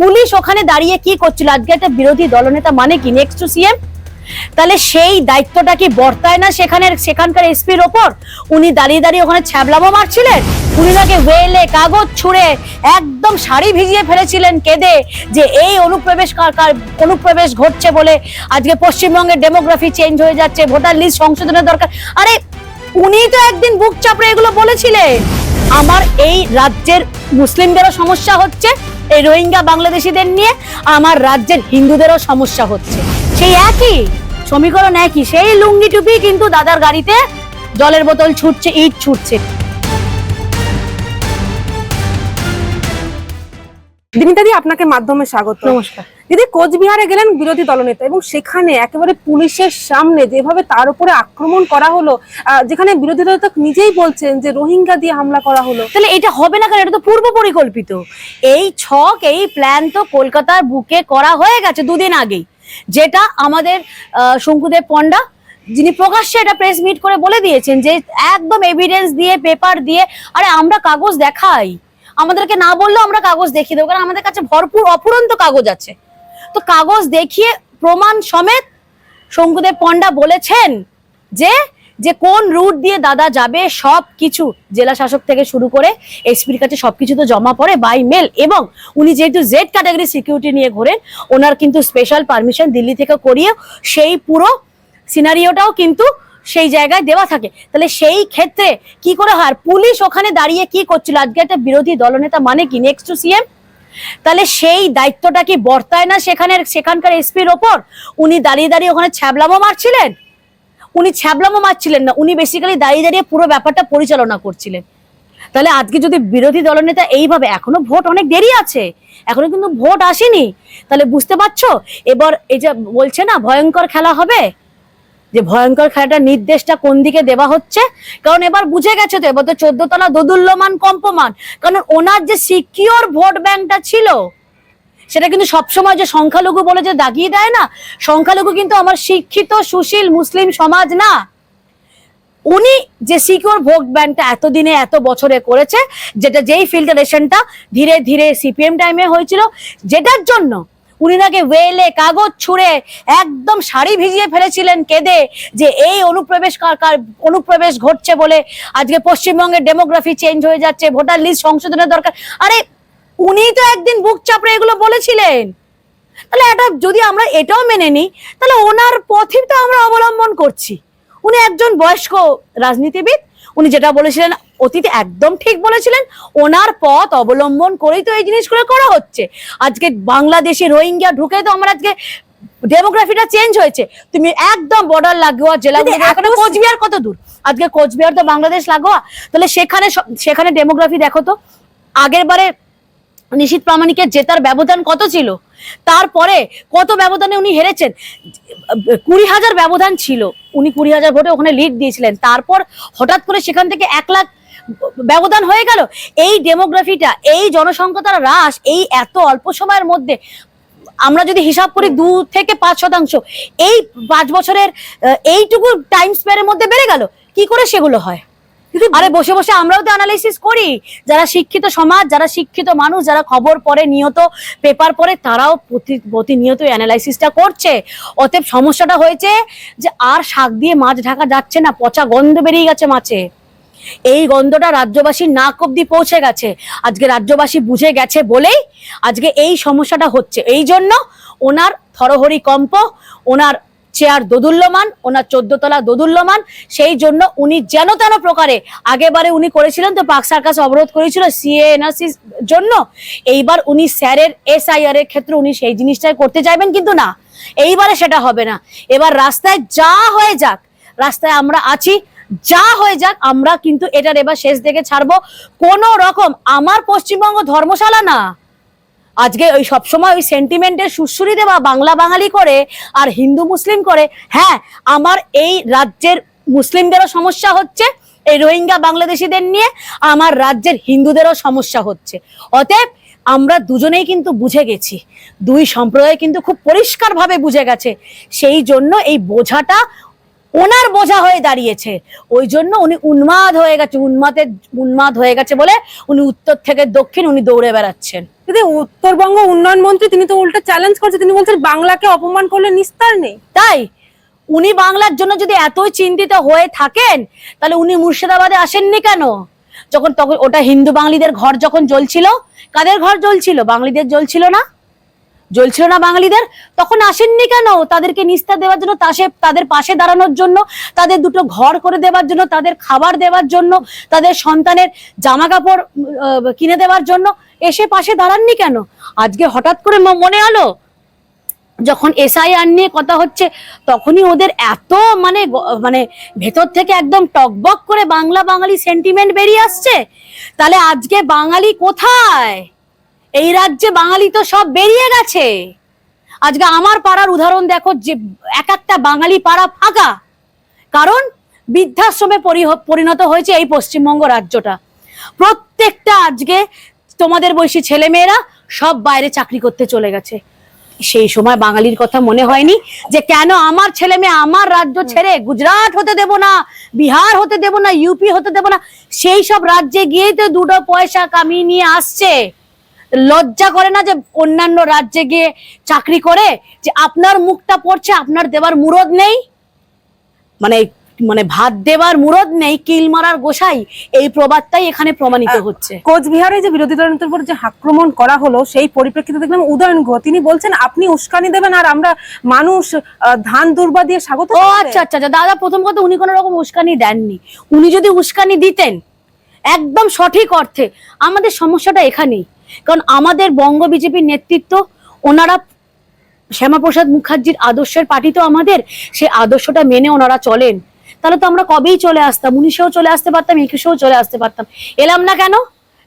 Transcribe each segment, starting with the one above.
Police ওখানে দাঁড়িয়ে কি করছিল? আজকে একটা বিরোধী দলনেতা মানে কি? নেক্সট টু সিএম তাহলে সেই দায়িত্বটা কি বর্তায় না সেখানে সেখানকার এসপির ওপর? উনি দাঁড়িয়ে দাঁড়িয়ে ওখানে ছ্যাবলামো মারছিলেন? উনি নাকি ওয়েলে কাগজ ছুঁড়ে একদম শাড়ি ভিজিয়ে ফেলেছিলেন কেঁদে যে এই অনুপ্রবেশ অনুপ্রবেশ ঘটছে বলে আজকে পশ্চিমবঙ্গের ডেমোগ্রাফি চেঞ্জ হয়ে যাচ্ছে, ভোটার লিস্ট সংশোধনের দরকার। আরে, উনি তো একদিন বুক চাপড়ে এগুলো বলেছিলেন। আমার এই রাজ্যের মুসলিমদেরও সমস্যা হচ্ছে। এই রোহিঙ্গা বাংলাদেশিদের নিয়ে আমার রাজ্যের হিন্দুদেরও সমস্যা হচ্ছে। সেই একই সমীকরণ একই, সেই লুঙ্গি টুপি কিন্তু দাদার গাড়িতে জলের বোতল ছুটছে, ইট ছুটছে। দিনিতাদি আপনাকে মাধ্যমে স্বাগত। নমস্কার। দিদি কোচবিহারে গেলেন বিরোধী দলনেতা এবং সেখানে একেবারে পুলিশের সামনে যেভাবে তার উপরে আক্রমণ করা হলো যেখানে বিরোধী দলনেতা নিজেই বলছেন যে রোহিঙ্গা দিয়ে হামলা করা হলো। তাহলে এটা হবে না কেন? এটা তো পূর্ব পরিকল্পিত। এই ছক, এই প্ল্যান তো কলকাতার বুকে করা হয়ে গেছে দুদিন আগেই। যেটা আমাদের শঙ্কুদেব পণ্ডা, যিনি প্রকাশ্যে এটা প্রেস মিট করে বলে দিয়েছেন যে একদম এভিডেন্স দিয়ে পেপার দিয়ে, আরে আমরা কাগজ দেখাই। আমাদেরকে না বললেও আমরা কাগজ দেখিয়ে দেবো, কারণ আমাদের কাছে ভরপুর, অফুরন্ত কাগজ আছে। তো কাগজ দেখিয়ে প্রমাণ সমেত শঙ্কুদেব পণ্ডা বলেছেন যে যে কোন রুট দিয়ে দাদা যাবে সব কিছু জেলা শাসক থেকে শুরু করে এসপির কাছে সবকিছু তো জমা পড়ে বাই মেল এবং উনি যেহেতু জেড ক্যাটাগরি সিকিউরিটি নিয়ে ঘোরেন, ওনার কিন্তু স্পেশাল পারমিশন দিল্লি থেকে করিয়ে সেই পুরো সিনারিওটাও কিন্তু সেই জায়গায় দেওয়া থাকে। তাহলে সেই ক্ষেত্রে কি করে হয়? পুলিশ ওখানে দাঁড়িয়ে কি করছিল? আজকে একটা বিরোধী দলনেতা মানে কি? নেক্সট টু সিএম তাহলে সেই দায়িত্বটা কি বর্তায় না সেখানে সেখানকার এসপির ওপর? উনি দাঁড়িয়ে দাঁড়িয়ে ওখানে ছ্যাবলামো মারছিলেন? উনি ছ্যাবলামো মারছিলেন না। উনি বেসিক্যালি দাঁড়িয়ে দাঁড়িয়ে পুরো ব্যাপারটা পরিচালনা করছিলেন। তাহলে আজকে যদি বিরোধী দলনেতা এইভাবে, এখনও ভোট অনেক দেরি আছে, এখনও কিন্তু ভোট আসেনি। তাহলে বুঝতে পারছ? এবার এই যে বলছে না, ভয়ঙ্কর খেলা হবে। যে ভয়ঙ্কর খেলাটার নির্দেশটা কোন দিকে দেওয়া হচ্ছে? কারণ এবার বুঝে গেছে তো, এবার তো চোদ্দ তলা দোদুল্যমান কম্পমান। কারণ ওনার যে সিকিওর ভোট ব্যাংকটা ছিল, সেটা কিন্তু সবসময় যে সংখ্যালঘু বলে যে দাগিয়ে দেয় না, সংখ্যালঘু কিন্তু আমার শিক্ষিত, সুশীল মুসলিম সমাজ না। উনি যে সিকিউর ভোট ব্যাংকটা এতদিনে, এত বছরে করেছে, যেটা যেই ফিল্টারেশনটা ধীরে ধীরে সিপিএম টাইমে হয়েছিল, যেটার জন্য উনি নাকি ওয়েলে, কাগজ ছুঁড়ে একদম শাড়ি ভিজিয়ে ফেলেছিলেন কেঁদে যে এই অনুপ্রবেশ অনুপ্রবেশ ঘটছে বলে আজকে পশ্চিমবঙ্গের ডেমোগ্রাফি চেঞ্জ হয়ে যাচ্ছে, ভোটার লিস্ট সংশোধনের দরকার। আরে, উনি তো একদিন বুক চাপড়ে এগুলো বলেছিলেন। তাহলে এটা যদি আমরা এটাও মেনে নিই, তাহলে ওনার পথই তো আমরা অবলম্বন করছি। উনি একজন বয়স্ক রাজনীতিবিদ উনি যেটা বলেছিলেন অতীতে একদম ঠিক বলেছিলেন ওনার পথ অবলম্বন করেই তো এই জিনিসগুলো করা হচ্ছে। আজকে বাংলাদেশে রোহিঙ্গা ঢুকে তো আমরা আজকে ডেমোগ্রাফিটা চেঞ্জ হয়েছে। তুমি একদম বর্ডার লাগোয়া জেলা এখনও কোচবিহার কত দূর? আজকে কোচবিহার তো বাংলাদেশ লাগোয়া। তাহলে সেখানে সব- সেখানে ডেমোগ্রাফি দেখো তো। আগের বারে নিশীত প্রামাণিকের জেতার ব্যবধান কত ছিল? তারপরে কত ব্যবধানে উনি হেরেছেন? কুড়ি হাজার ব্যবধান ছিল। উনি কুড়ি হাজার ভোটে ওখানে লিড দিয়েছিলেন। তারপর হঠাৎ করে সেখান থেকে এক লাখ ব্যবধান হয়ে গেল। এই ডেমোগ্রাফিটা এই জনসংখ্যাতার হ্রাস, এই এত অল্প সময়ের মধ্যে আমরা যদি হিসাব করি দু থেকে পাঁচ শতাংশ, এই পাঁচ বছরের এইটুকু টাইম স্প্যানের মধ্যে বেড়ে গেল। কি করে সেগুলো হয়? আরে বসে বসে আমরাও তো অ্যানালাইসিস করি। যারা শিক্ষিত সমাজ, যারা শিক্ষিত মানুষ, যারা খবর পড়ে, নিয়ত পেপার পড়ে, তারাও প্রতি- প্রতিনিয়ত অ্যানালাইসিসটা করছে। অতএব সমস্যাটা হয়েছে যে আর শাক দিয়ে মাছ ঢাকা যাচ্ছে না, পচা গন্ধ বেরিয়ে গেছে মাছে। এই গন্ধটা রাজ্যবাসীর নাক অব্দি পৌঁছে গেছে। আজকে রাজ্যবাসী বুঝে গেছে বলেই আজকে এই সমস্যাটা হচ্ছে। এই জন্য ওনার থরহরি কম্প, ওনার চেয়ার দোদুল্যমান, ওনার চোদ্দ তলা দোদুল্যমান, সেই জন্য উনি যেন তেন প্রকারে আগেবারে উনি করেছিলেন, তো পাক সার্কাস অবরোধ করেছিল সিএ এনআরসির জন্য। এইবার উনি স্যারের এসআইআর এর ক্ষেত্রে উনি সেই জিনিসটাই করতে চাইবেন কিন্তু না, এইবারে সেটা হবে না। এবার রাস্তায় যা হয়ে যাক, রাস্তায় আমরা আছি, যা হয়ে যাক, আমরা কিন্তু এটার এবার শেষ দেখে ছাড়বো। কোন রকম, আমার পশ্চিমবঙ্গ ধর্মশালা না। আজকে ওই সবসময় ওই সেন্টিমেন্টের সুশ্রুরি দেওয়া বাংলা বাঙালি করে আর হিন্দু মুসলিম করে। হ্যাঁ আমার এই রাজ্যের মুসলিমদেরও সমস্যা হচ্ছে, এই রোহিঙ্গা বাংলাদেশিদের নিয়ে আমার রাজ্যের হিন্দুদেরও সমস্যা হচ্ছে। অতএব আমরা দুজনেই কিন্তু বুঝে গেছি, দুই সম্প্রদায় কিন্তু খুব পরিষ্কারভাবে বুঝে গেছে, সেই জন্য এই বোঝাটা ওনার বোঝা হয়ে দাঁড়িয়েছে। ওই জন্য উনি উন্মাদ হয়ে গেছে, উন্মাদের, উন্মাদ হয়ে গেছে বলে উনি উত্তর থেকে দক্ষিণ উনি দৌড়ে বেড়াচ্ছেন। যদি উত্তরবঙ্গ উন্নয়ন মন্ত্রী, তিনি তো উল্টো চ্যালেঞ্জ করছে। তিনি বলছেন, বাংলাকে অপমান করলে নিস্তার নেই। তাই? উনি বাংলার জন্য যদি এতই চিন্তিত হয়ে থাকেন, তাহলে উনি মুর্শিদাবাদে আসেননি কেন? যখন তখন ওটা হিন্দু বাঙালিদের ঘর যখন জ্বলছিল, কাদের ঘর জ্বলছিল? বাঙালিদের জ্বলছিল না? জ্বলছিল না বাঙালিদের? তখন আসেননি কেন? তাদেরকে নিস্তার দেওয়ার জন্য তাদের পাশে দাঁড়ানোর জন্য, তাদের দুটো ঘর করে দেওয়ার জন্য, তাদের খাবার দেওয়ার জন্য, তাদের সন্তানের জামা কাপড় কিনে দেওয়ার জন্য এসে পাশে দাঁড়াননি কেন? আজকে হঠাৎ করে মনে হলো যখন এসআইআর নিয়ে কথা হচ্ছে, তখনই ওদের এত মানে মানে ভেতর থেকে একদম টকবক করে বাংলা বাঙালি সেন্টিমেন্ট বেরিয়ে আসছে। তাহলে আজকে বাঙালি কোথায়? এই রাজ্যে বাঙালি তো সব বেরিয়ে গেছে। আজকে আমার পাড়ার উদাহরণ দেখো যে এক একটা বাঙালি পাড়া ফাঁকা। কারণ বৃদ্ধাশ্রমে পরিণত হয়েছে এই পশ্চিমবঙ্গ রাজ্যটা। প্রত্যেকটা আজকে তোমাদের বয়সী ছেলেমেয়েরা সব বাইরে চাকরি করতে চলে গেছে। সেই সময় বাঙালির কথা মনে হয়নি যে কেন আমার ছেলে মেয়ে আমার রাজ্য ছেড়ে গুজরাট হতে দেব না, বিহার হতে দেব না, ইউপি হতে দেব না, সেই সব রাজ্যে গিয়েই তো দুটো পয়সা কামিয়ে নিয়ে আসছে। লজ্জা করে না যে অন্যান্য রাজ্যে গিয়ে চাকরি করে যে আপনার মুখটা পড়ছে আপনার দেবার মুরদ নেই? মানে মানে ভাত দেবার মুরদ নেই কিল মারার গোসাই এই প্রবাদটাই এখানে প্রমাণিত হচ্ছে। কোচবিহারে যে বিরোধী দলের উপর যে আক্রমণ করা হলো সেই পরিপ্রেক্ষিতে দেখলাম উদয়ন গুহ। তিনি বলছেন আপনি উস্কানি দেবেন আর আমরা মানুষ ধান দুর্বা দিয়ে স্বাগত ও আচ্ছা আচ্ছা আচ্ছা। দাদা প্রথম কথা উনি কোনো রকম উস্কানি দেননি। উনি যদি উস্কানি দিতেন একদম সঠিক অর্থে। আমাদের সমস্যাটা এখানেই। কারণ আমাদের বঙ্গ বিজেপির নেতৃত্ব, ওনারা শ্যামাপ্রসাদ মুখার্জির আদর্শের পার্টি তো আমাদের সেই আদর্শটা মেনে ওনারা চলেন। তাহলে তো আমরা কবেই চলে আসতাম? উনিশেও চলে আসতে পারতাম, একুশেও চলে আসতে পারতাম। এলাম না কেন?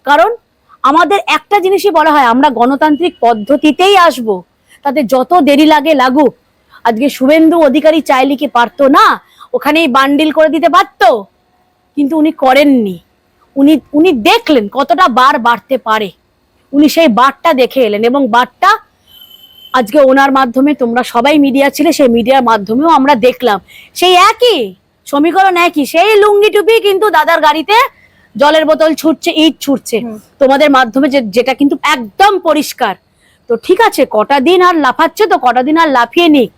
কারণ আমাদের একটা জিনিসই বলা হয়, আমরা গণতান্ত্রিক পদ্ধতিতেই আসব। তাতে যত দেরি লাগে লাগুক। আজকে শুভেন্দু অধিকারী চাইলে কি পারতো না? ওখানেই বান্ডিল করে দিতে পারতো? কিন্তু উনি করেননি। উনি উনি দেখলেন কতটা বার বাড়তে পারে। উনি সেই বারটা দেখে এলেন এবং বারটা আজকে ওনার মাধ্যমে তোমরা সবাই মিডিয়া ছিলে সেই মিডিয়ার মাধ্যমেও আমরা দেখলাম। সেই একই সমীকরণ একই সেই লুঙ্গি টুপি কিন্তু দাদার গাড়িতে জলের বোতল ছুটছে ইট ছুটছে। তোমাদের মাধ্যমে যে যেটা কিন্তু একদম পরিষ্কার। তো ঠিক আছে কটা দিন আর লাফাচ্ছে তো কটা দিন আর লাফিয়ে নিক।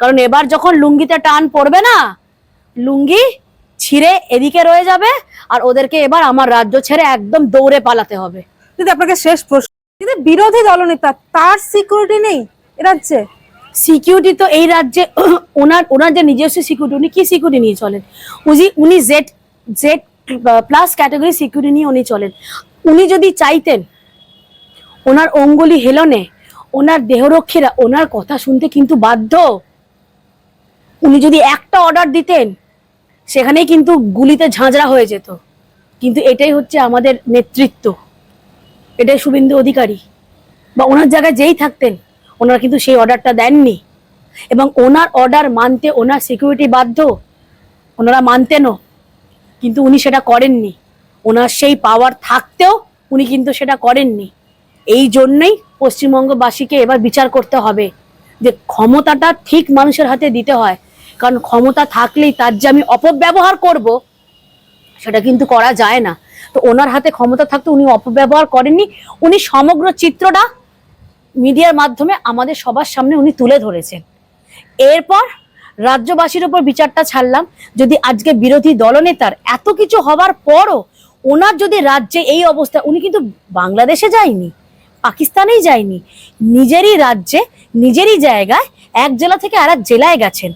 কারণ এবার যখন লুঙ্গিতে টান পড়বে না লুঙ্গি ছিঁড়ে এদিকে রয়ে যাবে আর ওদেরকে এবার আমার রাজ্য ছেড়ে একদম দৌড়ে পালাতে হবে। দিদি আপনাকে শেষ প্রশ্ন। দিদি বিরোধী দলনেতা তার সিকিউরিটি নেই এ রাজ্যে? সিকিউরিটি তো এই রাজ্যে ওনার ওনার যে নিজস্ব সিকিউরিটি উনি কি সিকিউরিটি নিয়ে চলেন? উনি উনি Z Z plus category security নিয়ে উনি চলেন। উনি যদি চাইতেন ওনার অঙ্গুলি হেলনে ওনার দেহরক্ষীরা ওনার কথা শুনতে কিন্তু বাধ্য। উনি যদি একটা অর্ডার দিতেন সেখানেই কিন্তু গুলিতে ঝাঁঝরা হয়ে যেত। কিন্তু এটাই হচ্ছে আমাদের নেতৃত্ব। এটাই শুভেন্দু অধিকারী। বা ওনার জায়গায় যেই থাকতেন, ওনারা কিন্তু সেই অর্ডারটা দেননি। এবং ওনার অর্ডার মানতে ওনার সিকিউরিটি বাধ্য, ওনারা মানতেনও। কিন্তু উনি সেটা করেননি। ওনার সেই পাওয়ার থাকতেও উনি কিন্তু সেটা করেননি। এই জন্যই পশ্চিমবঙ্গবাসীকে এবার বিচার করতে হবে যে ক্ষমতাটা ঠিক মানুষের হাতে দিতে হয়। কারণ ক্ষমতা থাকলেই তার যে আমি অপব্যবহার করব, সেটা কিন্তু করা যায় না। তো ওনার হাতে ক্ষমতা থাকতে উনি অপব্যবহার করেননি। উনি সমগ্র চিত্রটা মিডিয়ার মাধ্যমে আমাদের সবার সামনে উনি তুলে ধরেছেন। এরপর রাজ্যবাসীর উপর বিচারটা ছাড়লাম। যদি আজকে বিরোধী দলনেতার এত কিছু হবার পরও ওনার যদি রাজ্যে এই অবস্থা, উনি কিন্তু বাংলাদেশে যায়নি, পাকিস্তানেই যায়নি। নিজেরই রাজ্যে, নিজেরই জায়গায় এক জেলা থেকে আর জেলায় গেছেন।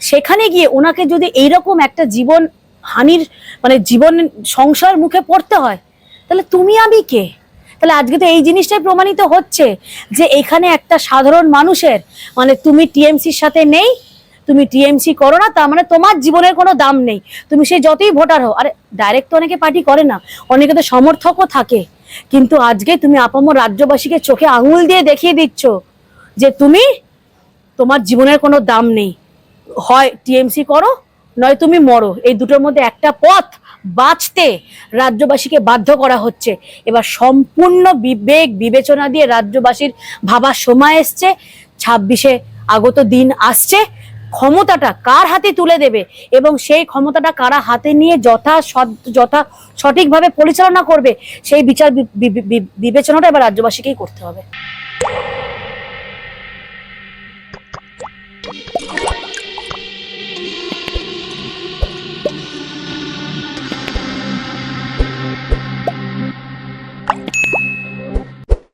সেখানে গিয়ে ওনাকে যদি এইরকম একটা জীবন হানির মানে জীবন সংসার মুখে পড়তে হয়, তাহলে তুমি আমি কে? তাহলে আজকে তো এই জিনিসটাই প্রমাণিত হচ্ছে যে এখানে একটা সাধারণ মানুষের মানে তুমি টিএমসির সাথে নেই, তুমি টিএমসি করো না, তার মানে তোমার জীবনের কোনো দাম নেই। তুমি সে যতই ভোটার হও, আরে ডাইরেক্ট তো অনেকে পার্টি করে না, অনেকে তো সমর্থকও থাকে, কিন্তু আজকে তুমি আপামর রাজ্যবাসীকে চোখে আঙুল দিয়ে দেখিয়ে দিচ্ছ যে তুমি তোমার জীবনের কোনো দাম নেই। হয় টিএমসি করো, নয় তুমি মরো। এই দুটোর মধ্যে একটা পথ বাঁচতে রাজ্যবাসীকে বাধ্য করা হচ্ছে। এবার সম্পূর্ণ বিবেক বিবেচনা দিয়ে রাজ্যবাসীর ভাবার সময় এসছে। ছাব্বিশে আগত দিন আসছে। ক্ষমতাটা কার হাতে তুলে দেবে এবং সেই ক্ষমতাটা কারা হাতে নিয়ে যথা যথা সঠিকভাবে পরিচালনা করবে, সেই বিচার বিবেচনাটা এবার রাজ্যবাসীকেই করতে হবে।